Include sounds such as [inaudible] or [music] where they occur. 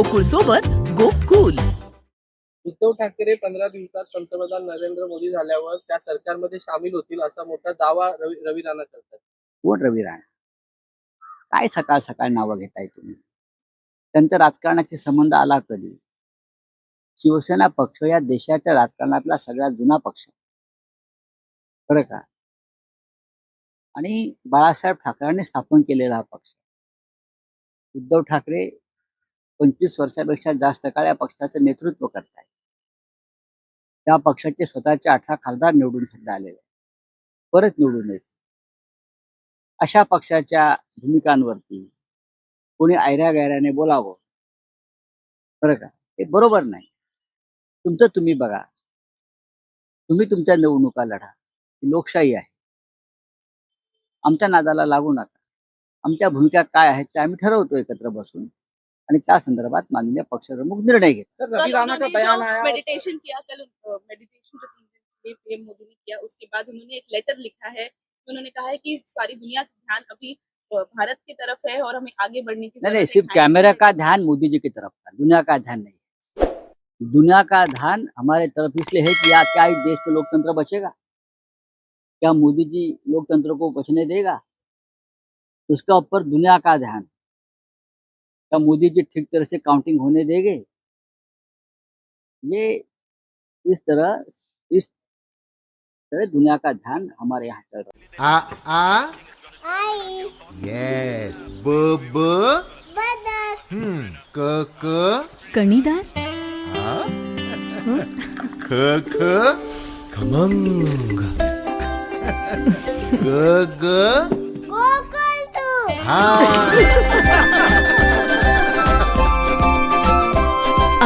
गोकुळ सोबत गोकुल. उद्धव ठाकरे पंधरा दिवसात पंतप्रधान नरेंद्र मोदी झाल्यावर त्या सरकारमध्ये सामील होतील असा मोठा दावा रवी रवी राणा करतात. कोण रवी राणा? काय सकाळ सकाळ नावं घेताय तुम्ही? त्यांचा राजकारणाचे संबंध आला कधी? शिवसेना पक्ष या देशाच्या राजकारणातला सगळ्यात जुना पक्ष. खरं का? आणि बाळासाहेब ठाकरेंनी स्थापन केलेला हा पक्ष. उद्धव ठाकरे पंचवीस वर्षापेक्षा जास्त काळ या पक्षाचं नेतृत्व करताय. त्या पक्षाचे स्वतःचे अठरा खासदार निवडून सुद्धा आलेले परत निवडून येत अशा पक्षाच्या भूमिकांवरती कोणी आयऱ्या गैऱ्याने बोलावं? बरं का? हे बरोबर नाही. तुमचं तुम्ही बघा. तुम्ही तुमच्या निवडणुका लढा. ही लोकशाही आहे. आमच्या नादाला लागू नका. आमच्या भूमिका काय आहेत त्या आम्ही ठरवतो एकत्र बसून. आणि त्या संदर्भात माननीय पक्षप्रमुख निर्णय घेत सर कल रवी राणा का उन्होंने बयान जो आया? मेडिटेशन किया कल मेडिटेशन जो तीन दिन के लिए पीएम मोदी ने किया उसके बाद उन्होंने एक लेटर लिखा है उन्होंने कहा है कि सारी दुनिया का ध्यान अभी भारत की तरफ़ है और हमें आगे बढ़ने की नहीं नहीं है। सिर्फ़ कैमरा का ध्यान मोदी जी की तरफ़ था दुनिया का ध्यान नहीं। दुनिया का ध्यान हमारे तरफ़ इसलिए है कि या क्या इस देश में लोकतंत्र बचेगा? क्या मोदी जी लोकतंत्र को बचने देगा? उसका ऊपर दुनिया का ध्यान। क्या मोदी जी ठीक तरह से काउंटिंग होने देंगे? ये इस तरह इस तरह दुनिया का ध्यान हमारे यहाँ चल रहा है। आ आ? येस ब ब? हम्म क क? कणीदार आ? [laughs] ख ख? खमंग। ग ग? हा।